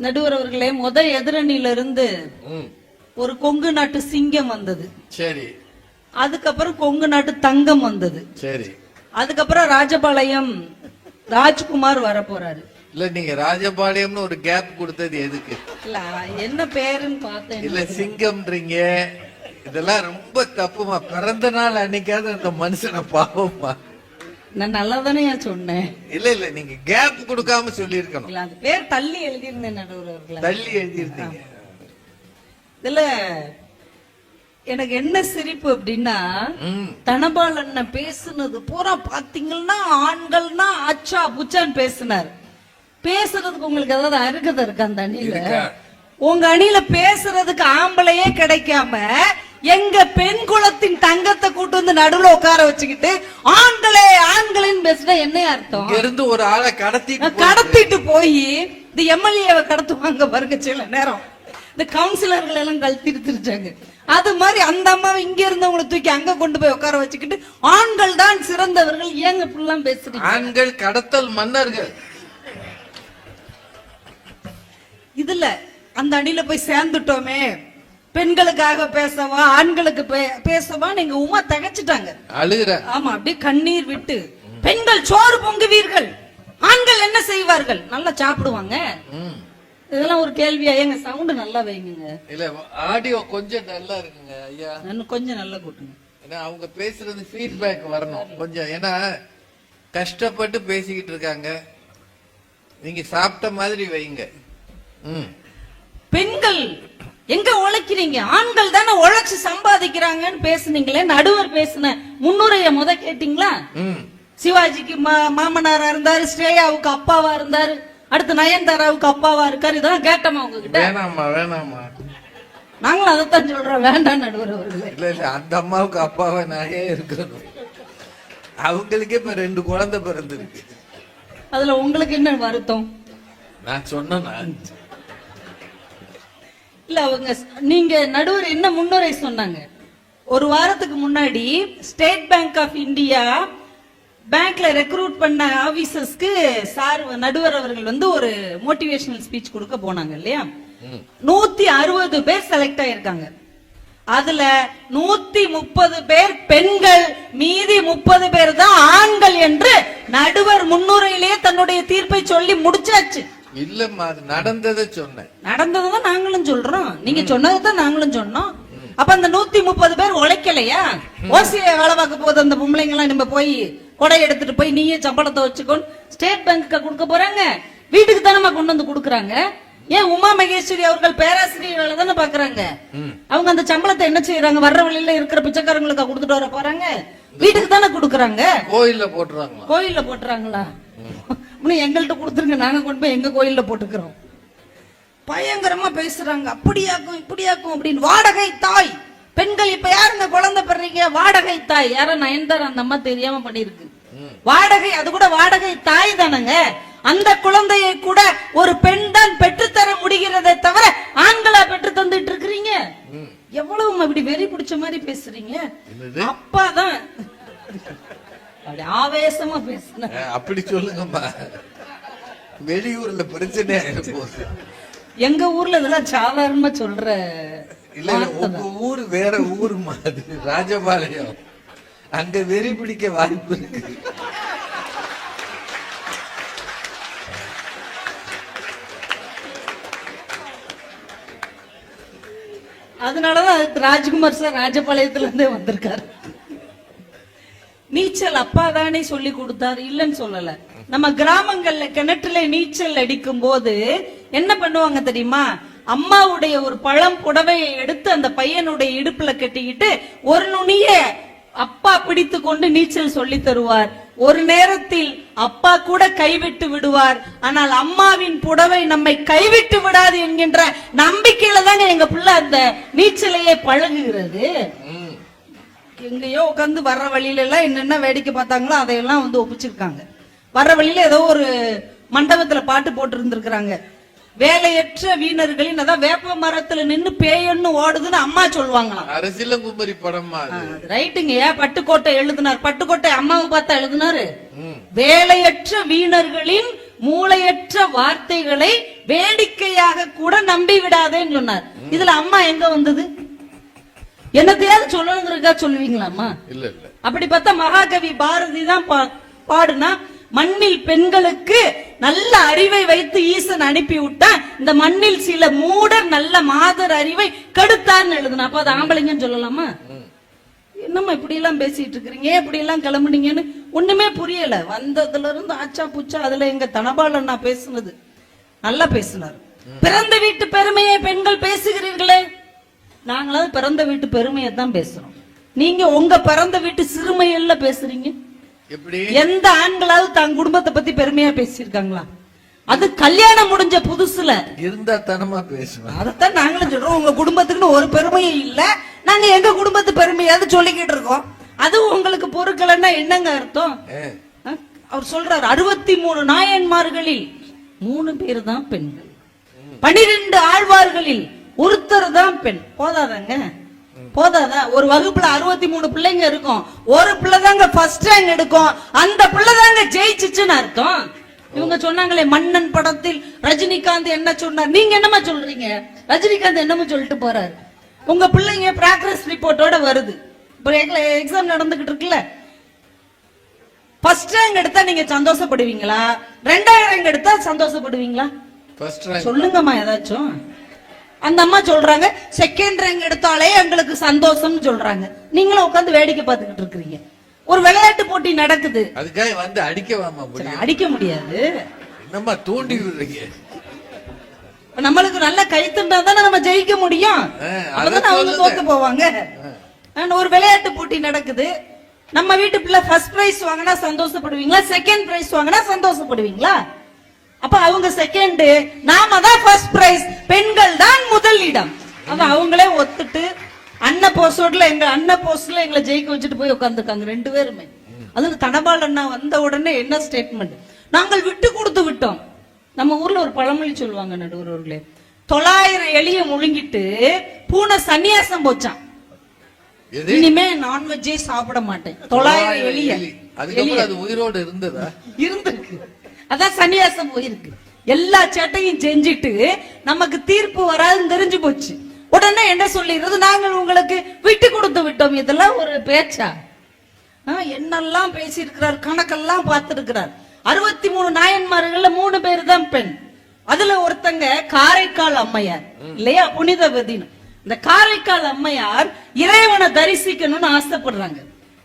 நடுவர் அவர்களே முத எதிரணியில இருந்து ஒரு கொங்கு நாட்டு சிங்கம் வந்தது. சரி. அதுக்கப்புறம் கொங்கு நாட்டு தங்கம் வந்தது. சரி. அதுக்கப்புறம் ராஜபாளையம் ராஜ்குமார் வர போறாரு இல்ல நீங்க ராஜபாளையம்னு ஒரு கேப் கொடுத்தது எதுக்கு? இல்ல என்ன பேருன்னு பார்த்தேன். இல்ல சிங்கம்ன்றீங்க. இதெல்லாம் ரொம்ப தப்புமா? பிறந்த நாள் அன்னைக்காவது அந்த மனுஷனை பாவமா நான் நல்லா தானே சொன்னேன். இல்ல இல்ல நீங்க கேப் கொடுக்காம சொல்லியிருக்கணும். இல்ல அந்த பேர் தள்ளி எழுதியிருந்தேன் நடுவர் தள்ளி எழுதியிருந்தீங்க. இதுல எனக்கு என்ன சிரிப்பு அப்படின்னா தனபாலண்ண பேசுனது பூரா பாத்தீங்கன்னா ஆண்கள்னா அச்சா புச்சான்னு பேசினார். பேசுறதுக்கு உங்களுக்கு ஏதாவது அருகதை இருக்கா அந்த அணியில? உங்க அணியில பேசுறதுக்கு ஆம்பளையே கிடைக்காம எங்க பெண் குலத்தின் தங்கத்தை கூட்டு வந்து நடுவுல உட்கார வச்சுக்கிட்டு ஆண்களே ஆண்களேன்னு பேசுனா என்ன அர்த்தம்? இருந்து ஒரு ஆளை கடத்திட்டு போய் கடத்திட்டு போய் இந்த எம்எல்ஏவை கடத்துவாங்க பாருங்க சில நேரம். இந்த கவுன்சிலர்கள் எல்லாம் கழட்டிட்டு திரிச்சாங்க அது மாதிரி அந்த அம்மாவை இங்க இருந்தவங்களை தூக்கி அங்க கொண்டு போய் உட்கார வச்சுக்கிட்டு ஆண்கள் தான் சிறந்தவர்கள் ஏங்க இப்படிலாம் பேசுறீங்க? ஆண்கள் கடத்தல் மன்னர்கள். இதுல அந்த அணில போய் சேர்ந்துட்டோமே. பெண்களுக்காக பேசவா ஆண்களுக்கு பேசவா நீங்க உமா தகச்சிட்டாங்க. அழுகுற ஆமா அப்படியே கண்ணீர் விட்டு பெண்கள் சோறு பொங்குவீர்கள். ஆண்கள் என்ன செய்வார்கள்? நல்லா சாப்பிடுவாங்க. இதெல்லாம் ஒரு கேள்வியா? ஏங்க சவுண்ட் நல்லா வைங்க இல்ல ஆடியோ கொஞ்சம் நல்லா இருக்குங்க ஐயா. கொஞ்சம் நல்லா கூட்டுங்க. ஏன்னா அவங்க பேசுறது ஃபீட்பேக் வரணும். கொஞ்சம் ஏன்னா கஷ்டப்பட்டு பேசிக்கிட்டு இருக்காங்க. நீங்க சாப்பிட்ட மாதிரி வைங்க. பெண்கள் எங்க உழைக்கிறீங்க? ஆண்கள் தானே உழைச்சு சம்பாதிக்கிறாங்கன்னு பேசுனீங்களே நடுவர் பேசுன முன்னுரைய முத கேட்டீங்களா? சிவாஜிக்கு மாமனாரா இருந்தாரு ஸ்ரேயாவுக்கு அப்பாவா இருந்தாரு அடுத்து நயன்தாராவுக்கு அப்பாவா இருக்காரு இதெல்லாம் கேட்டோமா உங்ககிட்ட? வேணாமா வேணாமா நாங்களும் அதைத்தான் சொல்றோம் வேண்டாம் நடுவர் அவர்களே. இல்ல இல்ல அந்த அம்மாவுக்கு அப்பாவை நாயே இருக்கணும். அவங்களுக்கே இப்ப ரெண்டு குழந்தை பிறந்திருக்கு. அதுல உங்களுக்கு என்ன வருத்தம்? நான் சொன்னேனா இல்ல அவங்க நீங்க நடுவர் என்ன முன்னுரை சொன்னாங்க? ஒரு வாரத்துக்கு முன்னாடி ஸ்டேட் பேங்க் ஆஃப் இந்தியா பேங்க்ல ரெக்ரூட் பண்ண ஆபீசர்ஸ்க்கு சார் நடுவர் அவர்கள் வந்து ஒரு மோட்டிவேஷனல் ஸ்பீச் கொடுக்க போனாங்க இல்லையா? நூத்தி அறுபது பேர் செலக்ட் ஆயிருக்காங்க. அதுல நூத்தி முப்பது பேர் பெண்கள் மீதி முப்பது பேர் தான் ஆண்கள் என்று நடுவர் முன்னுரையிலேயே தன்னுடைய தீர்ப்பை சொல்லி முடிச்சாச்சு. இல்லம்மா அது நடந்ததை சொன்னேன். நடந்ததுதான் நாங்களும் சொல்றோம். நீங்க சொன்னதுதான் நாங்களும் சொன்னோம். அப்ப அந்த நூத்தி முப்பது பேர் உழைக்கலையா? ஓசிய வேலை பார்க்க போகுது அந்த பொம்பளைங்க எல்லாம் நம்ம போய் கொடை எடுத்துட்டு போய் நீயே சம்பளத்தை வச்சுக்கோன்னு ஸ்டேட் பேங்க்கு கொடுக்க போறாங்க. வீட்டுக்கு தானமா கொண்டு வந்து கொடுக்குறாங்க. ஏன் உமா மகேஸ்வரி அவர்கள் பேராசிரியர் வேலை தானே பாக்குறாங்க அவங்க அந்த சம்பளத்தை என்ன செய்யறாங்க? வர்ற வழியில இருக்கிற பிச்சைக்காரங்களுக்கு கொடுத்துட்டு வர போறாங்க? வீட்டுக்கு தானே கொடுக்குறாங்க? கோயில்ல போட்டுறாங்களா? கோயில்ல போட்டுறாங்களா? இன்னும் எங்கள்கிட்ட கொடுத்துருங்க. நாங்க கொண்டு போய் எங்க கோயில்ல போட்டுக்கிறோம். பயங்கரமா பேசுறாங்க. அப்படியாக்கும் இப்படியாக்கும் அப்படின்னு. வாடகை தாய். பெண்கள் இப்ப யாருங்க குழந்தை பெறீங்க வாடகை தாய். யார நயன்தார் அந்த அம்மா தெரியாம பண்ணிருக்கு வாடகை அது கூட வாடகை தாய் தானங்க. அந்த குழந்தையை கூட ஒரு பெண் தான் பெற்றுத்தர முடிகிறதை தவிர ஆண்களா பெற்று தந்துட்டு இருக்கிறீங்க எவ்வளவு இப்படி வெறி பிடிச்ச மாதிரி பேசுறீங்க? அப்பாதான். அப்படி ஆவேசமா பேசுன. அப்படி சொல்லுங்கம்மா. வெளியூர்ல பிரச்சனை போகுது. எங்க ஊர்ல இதெல்லாம் சாதாரணமா சொல்ற இல்ல உங்க ஊர் வேற ஊர் மாதிரி ராஜபாளையம். அங்க வெறி பிடிக்க வாய்ப்பு இருக்கு. அதனாலதான் ராஜ்குமார் சார் ராஜபாளையத்துல இருந்தே வந்திருக்காரு. நீச்சல் அப்பா தானே சொல்லி கொடுத்தாரு? இல்லைன்னு சொல்லல. நம்ம கிராமங்கள்ல கிணற்றுல நீச்சல் அடிக்கும் போது என்ன பண்ணுவாங்க தெரியுமா? அம்மாவுடைய ஒரு பழம் புடவையை எடுத்து அந்த பையனுடைய இடுப்புல கட்டிக்கிட்டு ஒரு நுனிய அப்பா பிடித்து கொண்டு நீச்சல் சொல்லி தருவார். ஒரு நேரத்தில் அப்பா கூட கைவிட்டு விடுவார். ஆனால் அம்மாவின் புடவை நம்மை கைவிட்டு விடாது என்கின்ற நம்பிக்கையில தாங்க எங்க பிள்ளை அந்த நீச்சலையே பழகுகிறது. எங்கேயோ உட்காந்து வர்ற வழியில எல்லாம் என்னென்ன வேடிக்கை பார்த்தாங்களோ அதையெல்லாம் வந்து ஒப்பிச்சிருக்காங்க. வர்ற வழியில ஏதோ ஒரு மண்டபத்துல பாட்டு போட்டு இருந்திருக்கிறாங்க வேலையற்ற வீணர்களின் அதான் வேப்ப மரத்துல நின்னு பேயன்னு ஓடுதுன்னு அம்மா சொல்லுவாங்களாம். அரசியலங்குமரி படமா அது? அது ரைட்டுங்க. ஏன் பட்டுக்கோட்டை எழுதினார்? பட்டுக்கோட்டை அம்மாவை பார்த்தா எழுதினாரு. வேலையற்ற வீணர்களின் மூளையற்ற வார்த்தைகளை வேடிக்கையாக கூட நம்பி விடாதேன்னு சொன்னார் இதுல அம்மா எங்க வந்தது? என்னத்தையாவது சொல்லணுங்கிறதுக்கா சொல்லுவீங்களாம்மா? இல்ல இல்ல. அப்படி பார்த்தா மகாகவி பாரதி தான் பாடுனா மண்ணில் பெண்களுக்கு நல்ல அறிவை வைத்து ஈசன் அனுப்பி விட்டா இந்த மண்ணில் சில மூடர் நல்ல மாதர் அறிவை கெடுத்தார்னு எழுதுனா. அப்ப அது ஆம்பளைங்கன்னு சொல்லலாமா? என்னம்மா இப்படி எல்லாம் பேசிட்டு இருக்கிறீங்க? ஏன் இப்படி எல்லாம் கிளம்புனீங்கன்னு? ஒண்ணுமே புரியல. வந்ததுல இருந்து ஆச்சா புச்சா அதுல எங்க தனபாலன் நான் பேசுனது. நல்லா பேசினார். பிறந்த வீட்டு பெருமையை பெண்கள் பேசுகிறீர்களே. நாங்களாவது பிறந்த வீட்டு பெருமையை தான் பேசுறோம். நீங்க உங்க பிறந்த வீட்டு சிறுமையல்ல பேசுறீங்க? எப்படி? எந்த ஆண்களாவது தன் குடும்பத்தை பத்தி பெருமையா பேசியிருக்காங்களா? அது கல்யாணம் முடிஞ்ச புதுசுல. இருந்தா தனமா பேசுவேன். அதைத்தான் நாங்களும் சொல்றோம். உங்க குடும்பத்துக்குன்னு ஒரு பெருமையும் இல்ல. நாங்க எங்க குடும்பத்து பெருமையாவது சொல்லிக்கிட்டு இருக்கோம். அது உங்களுக்கு பொருட்கள்னா என்னங்க அர்த்தம்? அவர் சொல்றாரு அறுபத்தி மூணு நாயன்மார்களில் மூணு பேர் தான் பெண்கள். பனிரெண்டு ஆழ்வார்களில் ஒருத்தர் தான் பெண். போதாதாங்க? போதாதா? ஒரு வகுப்புல அறுபத்தி மூணு பிள்ளைங்க இருக்கும். ஒரு பிள்ளை தாங்க ஃபர்ஸ்ட் ரேங்க் எடுக்கும். அந்த பிள்ளை தாங்க ஜெயிச்சுச்சுன்னு அர்த்தம். இவங்க சொன்னாங்களே மன்னன் படத்தில் ரஜினிகாந்த் என்ன சொன்னார்? நீங்க என்னமா சொல்றீங்க? ரஜினிகாந்த் என்னமோ சொல்லிட்டு போறாரு? உங்க பிள்ளைங்க பிராக்ரஸ் ரிப்போர்ட்டோட வருது. இப்போ எக்ஸாம் நடந்துகிட்டு இருக்குல்ல? ஃபர்ஸ்ட் ரேங்க் எடுத்தா நீங்க சந்தோஷப்படுவீங்களா? ரெண்டாயிரம் ரேங்க் எடுத்தா சந்தோஷப்படுவீங்களா? சொல்லுங்கம்மா ஏதாச்சும். அந்த அம்மா சொல்றாங்க செகண்ட் ரேங்க் எடுத்தாலே எங்களுக்கு சந்தோஷம்னு சொல்றாங்க. நீங்களும் உட்கார்ந்து வேடிக்கை பார்த்துக்கிட்டு இருக்கிறீங்க. ஒரு விளையாட்டு போட்டி நடக்குது. அதுக்காக வந்து அடிக்க அடிக்க முடியாது. என்னம்மா தூண்டி விடுறீங்க? நம்மளுக்கு நல்ல கைத்துண்டா தானே நம்ம ஜெயிக்க முடியும். அப்பதான் அவங்க. தோத்து போவாங்க. ஒரு விளையாட்டு போட்டி நடக்குது. நம்ம வீட்டு பிள்ளை ஃபர்ஸ்ட் பிரைஸ் வாங்கினா சந்தோஷப்படுவீங்களா? செகண்ட் பிரைஸ் வாங்கினா சந்தோஷப்படுவீங்களா? அப்ப அவங்க செகண்ட் நாம தான் ஃபர்ஸ்ட் பிரைஸ் பெண்கள் தான் முதல் இடம் அப்ப அவங்களே ஒத்துட்டு அண்ண போஸ்டோட்ல எங்க அண்ண போஸ்ட்ல எங்களை ஜெயிக்க வச்சுட்டு போய் உட்காந்துருக்காங்க ரெண்டு பேருமே. அதுல தனபால் அண்ணா வந்த உடனே என்ன ஸ்டேட்மெண்ட் நாங்கள் விட்டு கொடுத்து விட்டோம். நம்ம ஊர்ல ஒரு பழமொழி சொல்லுவாங்க நடுவர்களே தொள்ளாயிரம் எலிய முழுங்கிட்டு பூனை சன்னியாசம் போச்சான் இனிமே நான்வெஜ்ஜே சாப்பிட மாட்டேன். தொள்ளாயிரம் எலிய. அது உயிரோடு இருந்ததா? இருந்திருக்கு. அதான் சன்னியாசம் போயிருக்கு. எல்லா சேட்டையும் செஞ்சுட்டு நமக்கு தீர்ப்பு வராதுன்னு தெரிஞ்சு போச்சு. உடனே என்ன சொல்லிடுறது? நாங்கள் உங்களுக்கு விட்டு கொடுத்து விட்டோம். இதெல்லாம் ஒரு பேச்சா? என்னெல்லாம் பேசியிருக்கிறார்? கணக்கெல்லாம் பார்த்திருக்கிறார். அறுபத்தி மூணு நாயன்மார்கள்ல மூணு பேர் தான் பெண். அதுல ஒருத்தங்க காரைக்கால் அம்மையார். இல்லையா? புனிதவதினு இந்த காரைக்கால் அம்மையார் இறைவனை தரிசிக்கணும்னு ஆசைப்படுறாங்க.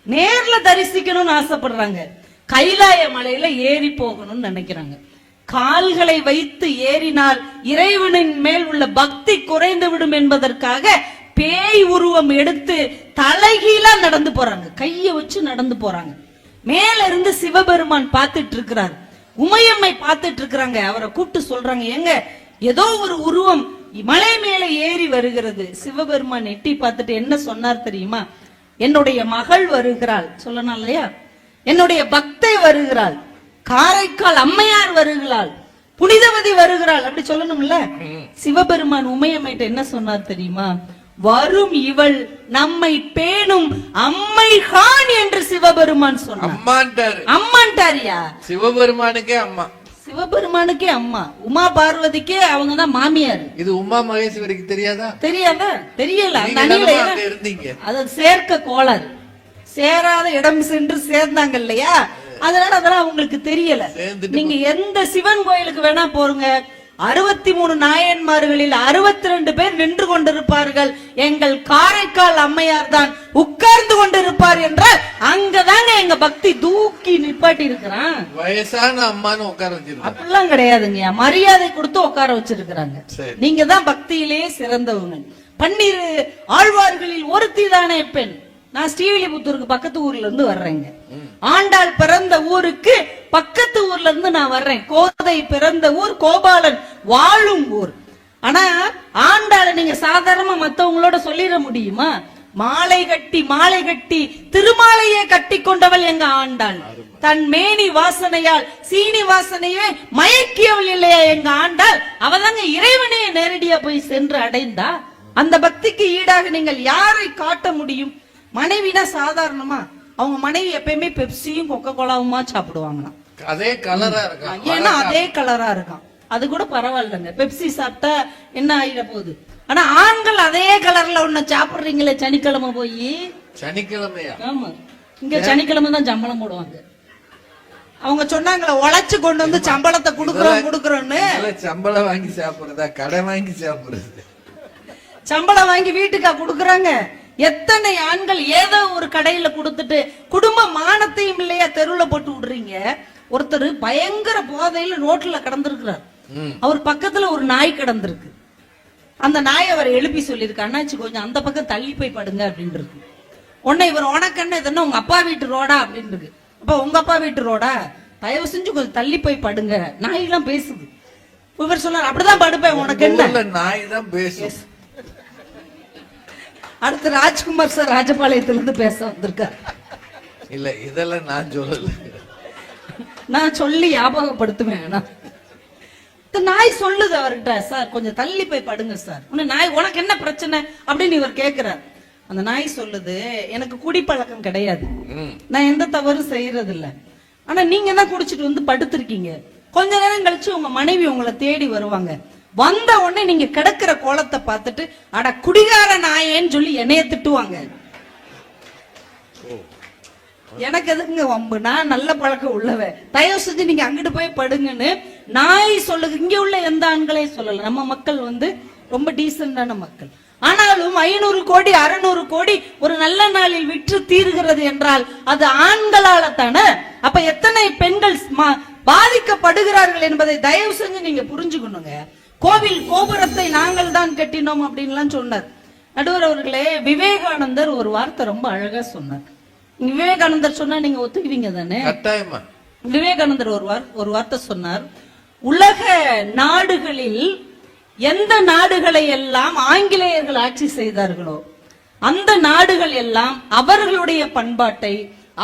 நேர்ல தரிசிக்கணும்னு ஆசைப்படுறாங்க. கைலாய மலையில ஏறி போகணும்னு நினைக்கிறாங்க. கால்களை வைத்து ஏறினால் இறைவனின் மேல் உள்ள பக்தி குறைந்து விடும் என்பதற்காக பேய் உருவம் எடுத்து தலைகீழா நடந்து போறாங்க. கைய வச்சு நடந்து போறாங்க. மேல இருந்து சிவபெருமான் பார்த்துட்டு இருக்கிறார் உமையம்மை பார்த்துட்டு இருக்கிறாங்க அவரை கூப்பிட்டு சொல்றாங்க எங்க ஏதோ ஒரு உருவம் மலை மேல ஏறி வருகிறது. சிவபெருமான் எட்டி பார்த்துட்டு என்ன சொன்னார் தெரியுமா? என்னுடைய மகள் வருகிறாள். சொல்லணும் இல்லையா? என்னுடைய பக்தை வருகிறாள். காரைக்கால் அம்மையார் வருகிறாள். புனிதவதி வருகிறாள். அப்படி சொல்லணும்ல? சிவபெருமான் உமையம்மைட்ட என்ன சொன்னார் தெரியுமா? வரும் இவள் நம்மை பேணும் அம்மைகான் என்று சிவபெருமான் சொன்னார். அம்மான்டாரியா சிவபெருமானுக்கே அம்மா. சிவபெருமானுக்கே அம்மா. உமா பார்வதிக்கே அவங்க தான் மாமியார். இது உமா மகேஸ்வரிக்கு தெரியாதா? தெரியாதா? தெரியல. அந்த அணியில அது சேர்க்க கோளாறு. சேராத இடம் சென்று சேர்ந்தாங்க இல்லையா? அதனால அதெல்லாம் அவங்களுக்கு தெரியல. நீங்க எந்த சிவன் கோயிலுக்கு வேணா போருங்க. அறுபத்தி மூணு நாயன்மார்களில் அறுபத்தி ரெண்டு பேர் நின்று கொண்டிருப்பார்கள். எங்கள் காரைக்கால் அம்மையார் தான் உட்கார்ந்து கொண்டிருப்பார் என்றால் அங்கதாங்க எங்க பக்தி தூக்கி நிப்பாட்டி இருக்கிறான் வயசான அம்மான்னு உட்கார வச்சிருக்காங்க. அப்படிலாம் கிடையாதுங்கய்யா மரியாதை கொடுத்து உட்கார வச்சிருக்கிறாங்க. சரி. நீங்க தான் பக்தியிலேயே சிறந்தவங்க. பன்னிரு ஆழ்வார்களில் ஒருத்தி தானே பெண். நான் ஸ்ரீவில்லிபுத்தூருக்கு பக்கத்து ஊர்ல இருந்து வர்றேங்க. ஆண்டாள் பிறந்த ஊருக்கு பக்கத்து ஊர்ல இருந்து நான் வர்றேன். கோதை பிறந்த ஊர் கோபாலன் வாழும் ஊர். ஆனா ஆண்டாளை நீங்க சாதாரணமா மத்தவங்களோட சொல்லிட முடியுமா? மாலை கட்டி மாலை கட்டி திருமாலையே கட்டி கொண்டவள் எங்க ஆண்டாள். தன் மேனி வாசனையால் சீனி வாசனையே மயக்கியவள் இல்லையா எங்க ஆண்டாள்? அவதாங்க இறைவனையே நேரடியா போய் சென்று அடைந்தா அந்த பக்திக்கு ஈடாக நீங்கள் யாரை காட்ட முடியும்? மனைவினா சாதாரணமா அவங்க மனைவி எப்பயுமே பெப்சியும் கொக்கோ கோலாவுமா சாப்பிடுவாங்களாம். அதே கலரா இருக்கும் ஏன்னா அதே கலரா இருக்கும். அது கூட பரவாயில்லைங்க. பெப்சி சாப்பிட்டா என்ன ஆயிட போகுது? ஆனா ஆண்கள் அதே கலர்ல ஒண்ணு சாப்பிடுறீங்களே சனிக்கிழமை போய். சனிக்கிழமையா? ஆமா. இங்க சனிக்கிழமை தான் சம்பளம் போடுவாங்க. அவங்க சொன்னாங்களே உழைச்சு கொண்டு வந்து சம்பளத்தை குடுக்குறோம் குடுக்குறோம்னு. சம்பளம் வாங்கி சாப்பிடுறதா? கடை வாங்கி சாப்பிடுறது. சம்பளம் வாங்கி வீட்டுக்கா குடுக்குறாங்க. எத்தனை ஆண்கள் ஏதோ ஒரு கடையில கொடுத்துட்டு குடும்ப மானத்தையும் இல்லையா தெருவுல போட்டு விடுறீங்க? ஒருத்தர் பயங்கர போதையில ரோட்ல கடந்திருக்கிறார். அவர் பக்கத்துல ஒரு நாய் கிடந்திருக்கு. அந்த நாய் அவர் எழுப்பி சொல்லியிருக்கு அண்ணாச்சி கொஞ்சம் அந்த பக்கம் தள்ளி போய் படுங்க அப்படின்னு இருக்கு உன்னை இவர் உனக்கு என்ன இது? என்ன உங்க அப்பா வீட்டு ரோடா? அப்படின்னு இருக்கு அப்ப உங்க அப்பா வீட்டு ரோடா? தயவு செஞ்சு கொஞ்சம் தள்ளி போய் படுங்க. நாயெல்லாம் பேசுது. இவர் சொன்னார் அப்படிதான் படுப்பேன் உனக்கு என்ன? நாய் தான் பேசும் அடுத்து ராஜ்குமார் சார் ராஜபாளையத்துல இருந்து பேச வந்திருக்கார். இல்ல இதெல்லாம் நான் சொல்லல. நான் சொல்லி ஞாபகப்படுத்துவேன் நாய் சொல்லுது அவர்கிட்ட சார் கொஞ்சம் தள்ளி போய் படுங்க சார். உன்னை நாய் உனக்கு என்ன பிரச்சனை? அப்படின்னு இவர் கேக்குறார். அந்த நாய் சொல்லுது எனக்கு குடிப்பழக்கம் கிடையாது. நான் எந்த தவறும் செய்யறது இல்ல ஆனா நீங்க தான் குடிச்சிட்டு வந்து படுத்திருக்கீங்க. கொஞ்ச நேரம் கழிச்சு உங்க மனைவி உங்களை தேடி வருவாங்க. வந்த உடனே நீங்க கிடக்குற கோலத்தை பார்த்துட்டு அட குடிகார நாயேன்னு சொல்லி என்னைய திட்டுவாங்க. எனக்கு எதுக்குங்க வம்பு? நான் நல்ல பழக்கம் உள்ளவ தயவு செஞ்சு நீங்க அங்கிட்டு போய் படுங்கன்னு நாய் சொல்லுது. இங்க உள்ள எந்த ஆண்களையும் சொல்லல. நம்ம மக்கள் வந்து ரொம்ப டீசென்டான மக்கள். ஆனாலும் ஐநூறு கோடி அறுநூறு கோடி ஒரு நல்ல நாளில் விற்று தீர்கிறது என்றால் அது ஆண்களால தானே அப்ப எத்தனை பெண்கள் பாதிக்கப்படுகிறார்கள் என்பதை தயவு செஞ்சு நீங்க புரிஞ்சுக்கணுங்க. கோவில் கோபுரத்தை நாங்கள் தான் கட்டினோம் அப்படின்லாம் சொன்னார். நடுவர் அவர்களே விவேகானந்தர் ஒரு வார்த்தை ரொம்ப அழகா சொன்னார். விவேகானந்தர் சொன்னா நீங்க ஒத்துக்குவீங்க தானே? விவேகானந்தர் ஒரு வார் ஒரு வார்த்தை சொன்னார். உலக நாடுகளில் எந்த நாடுகளை எல்லாம் ஆங்கிலேயர்கள் ஆட்சி செய்தார்களோ அந்த நாடுகள் எல்லாம் அவர்களுடைய பண்பாட்டை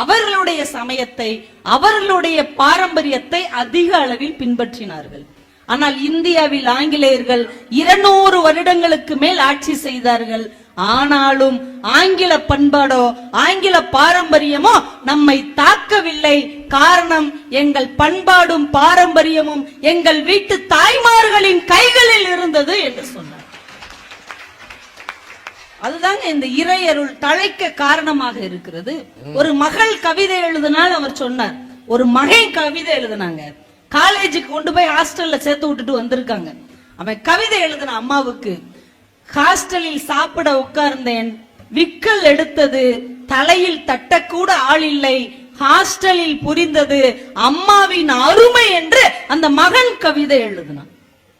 அவர்களுடைய சமயத்தை அவர்களுடைய பாரம்பரியத்தை அதிக அளவில் பின்பற்றினார்கள். ஆனால் இந்தியாவில் ஆங்கிலேயர்கள் இருநூறு வருடங்களுக்கு மேல் ஆட்சி செய்தார்கள். ஆனாலும் ஆங்கில பண்பாடோ ஆங்கில பாரம்பரியமோ நம்மை தாக்கவில்லை. காரணம் எங்கள் பண்பாடும் பாரம்பரியமும் எங்கள் வீட்டு தாய்மார்களின் கைகளில் இருந்தது என்று சொன்னார். அதுதாங்க இந்த இறையருள் தழைக்க காரணமாக இருக்கிறது. ஒரு மகள் கவிதை எழுதினால் அவர் சொன்னார் ஒரு மகன் கவிதை எழுதினாங்க. காலேஜுக்கு கொண்டு போய் ஹாஸ்டல்ல சேர்த்து விட்டுட்டு வந்திருக்காங்க. அவன் கவிதை எழுதின அம்மாவுக்கு ஹாஸ்டலில் சாப்பிட உட்கார்ந்தேன். விக்கல் எடுத்தது. தலையில் தட்டக்கூட ஆள் இல்லை. ஹாஸ்டலில் புரிந்தது. அம்மாவின் அருமை என்று அந்த மகன் கவிதை எழுதினான்.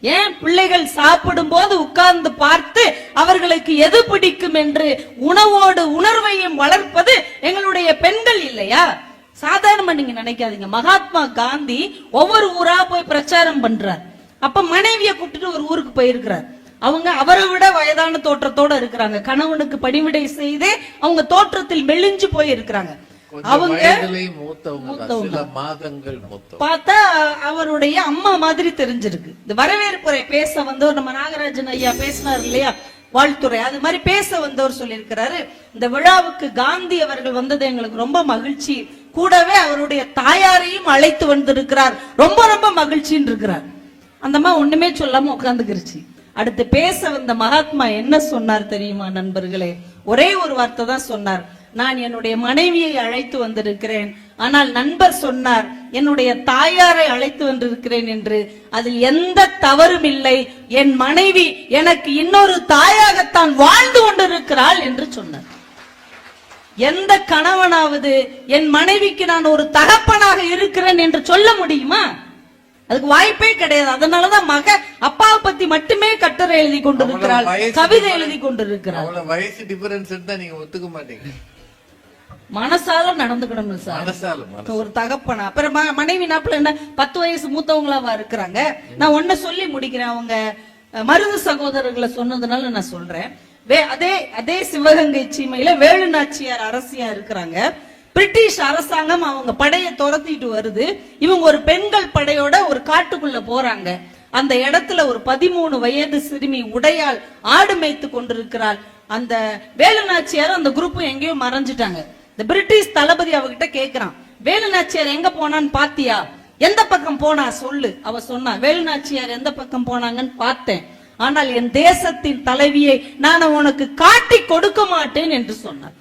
ஏன் பிள்ளைகள் சாப்பிடும் போது உட்கார்ந்து பார்த்து அவர்களுக்கு எது பிடிக்கும் என்று உணவோடு உணர்வையும் வளர்ப்பது எங்களுடைய பெண்கள் இல்லையா? சாதாரணமா நீங்க நினைக்காதீங்க. மகாத்மா காந்தி ஒவ்வொரு ஊரா போய் பிரச்சாரம் பண்றார். அப்ப மனைவிய கூப்பிட்டுட்டு ஒரு ஊருக்கு போயிருக்கிறார். அவங்க அவரை விட வயதான தோற்றத்தோட இருக்கிறாங்க. கணவனுக்கு பணிவிடை செய்து அவங்க தோற்றத்தில் மெலிஞ்சு போய் இருக்கிறாங்க அவங்க பார்த்தா அவருடைய அம்மா மாதிரி தெரிஞ்சிருக்கு. இந்த வரவேற்புரை பேச வந்தவர் நம்ம நாகராஜன் ஐயா பேசினார் இல்லையா? வாழ்த்துறை. அது மாதிரி பேச வந்தவர் சொல்லியிருக்கிறாரு. இந்த விழாவுக்கு காந்தி அவர்கள் வந்தது எங்களுக்கு ரொம்ப மகிழ்ச்சி. கூடவே அவருடைய தாயாரையும் அழைத்து வந்திருக்கிறார். ரொம்ப ரொம்ப மகிழ்ச்சின்னு இருக்கிறார். அந்த அம்மா ஒண்ணுமே சொல்லாம உட்காந்துக்கிருச்சு அடுத்து பேச வந்த மகாத்மா என்ன சொன்னார் தெரியுமா நண்பர்களே? ஒரே ஒரு வார்த்தை தான் சொன்னார். நான் என்னுடைய மனைவியை அழைத்து வந்திருக்கிறேன். ஆனால் நண்பர் சொன்னார் என்னுடைய தாயாரை அழைத்து வந்திருக்கிறேன் என்று. அதில் எந்த தவறும் இல்லை. என் மனைவி எனக்கு இன்னொரு தாயாகத்தான் வாழ்ந்து கொண்டிருக்கிறாள் என்று சொன்னார். எந்த கணவனாவது என் மனைவிக்கு நான் ஒரு தகப்பனாக இருக்கிறேன் என்று சொல்ல முடியுமா? அதுக்கு வாய்ப்பே கிடையாது. அதனாலதான் மக அப்பாவை பத்தி மட்டுமே கட்டுரை எழுதி கொண்டிருக்கிறாள் கவிதை எழுதி கொண்டிருக்கிறாள். வயசு டிஃபரன்ஸ் இருந்தா நீங்க ஒத்துக்க மாட்டீங்க. மனசால நடந்துக்கணும் சார். ஒரு தகப்பனா அப்புறம் மனைவி நாப்புல என்ன பத்து வயசு மூத்தவங்களாவா இருக்கிறாங்க? நான் ஒன்ன சொல்லி முடிக்கிறேன். அவங்க மருது சகோதரர்களை சொன்னதுனால நான் சொல்றேன். அதே அதே சிவகங்கை சீமையில வேலுநாச்சியார் அரசியா இருக்கிறாங்க. பிரிட்டிஷ் அரசாங்கம் அவங்க படையை துரத்திட்டு வருது. இவங்க ஒரு பெண்கள் படையோட ஒரு காட்டுக்குள்ள போறாங்க. அந்த இடத்துல ஒரு பதிமூணு வயது சிறுமி உடையால் ஆடு மேய்த்து கொண்டிருக்கிறாள். அந்த வேலுநாச்சியார் அந்த குரூப் எங்கேயோ மறைஞ்சிட்டாங்க. இந்த பிரிட்டிஷ் தளபதி அவகிட்ட கேக்குறான். வேலுநாச்சியார் எங்க போனான்னு பாத்தியா? எந்த பக்கம் போனா சொல்லு. அவ சொன்னா வேலுநாச்சியார் எந்த பக்கம் போனாங்கன்னு பார்த்தேன். ஆனால் என் தேசத்தின் தலைவியை நான் உனக்கு காட்டி கொடுக்க மாட்டேன் என்று சொன்னார்.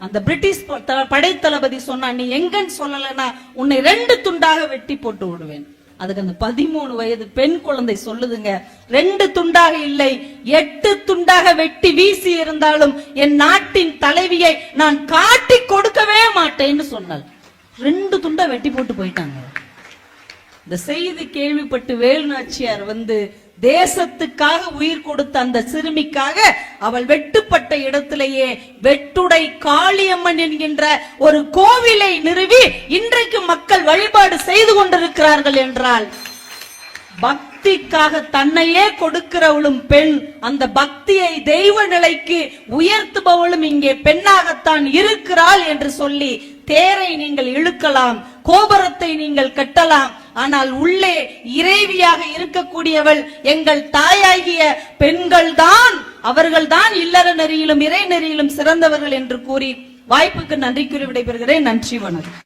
அந்த பிரிட்டிஷ் படைத்தளபதி சொன்னா நீ எங்கன்னு சொல்லலைன்னா உன்னை ரெண்டு துண்டாக வெட்டி போட்டு விடுவேன். அதுக்கு அந்த பதிமூணு வயது பெண் குழந்தை சொல்லுதுங்க ரெண்டு துண்டாக இல்லை எட்டு துண்டாக வெட்டி வீசி இருந்தாலும் என் நாட்டின் தலைவியை நான் காட்டி கொடுக்கவே மாட்டேன்னு சொன்னாள் ரெண்டு துண்டா வெட்டி போட்டு போயிட்டாங்க. இந்த செய்தி கேள்விப்பட்டு வேலுநாச்சியார் வந்து தேசத்துக்காக உயிர் கொடுத்த அந்த சிறுமிக்காக அவள் வெட்டுப்பட்ட இடத்திலேயே வெட்டுடை காளியம்மன் என்கின்ற ஒரு கோவிலை நிறுவி இன்றைக்கு மக்கள் வழிபாடு செய்து கொண்டிருக்கிறார்கள் என்றால் பக்திக்காக தன்னையே கொடுக்கிறவளும் பெண் அந்த பக்தியை தெய்வ நிலைக்கு உயர்த்துபவளும் இங்கே பெண்ணாகத்தான் இருக்கிறாள் என்று சொல்லி தேரை நீங்கள் இழுக்கலாம் கோபுரத்தை நீங்கள் கட்டலாம் ஆனால் உள்ளே இறைவியாக இருக்கக்கூடியவள் எங்கள் தாயாகிய பெண்கள்தான். அவர்கள்தான் இல்லற நெறியிலும் இறை நெறியிலும் சிறந்தவர்கள் என்று கூறி வாய்ப்புக்கு நன்றி கூறி விடைபெறுகிறேன். நன்றி வணக்கம்.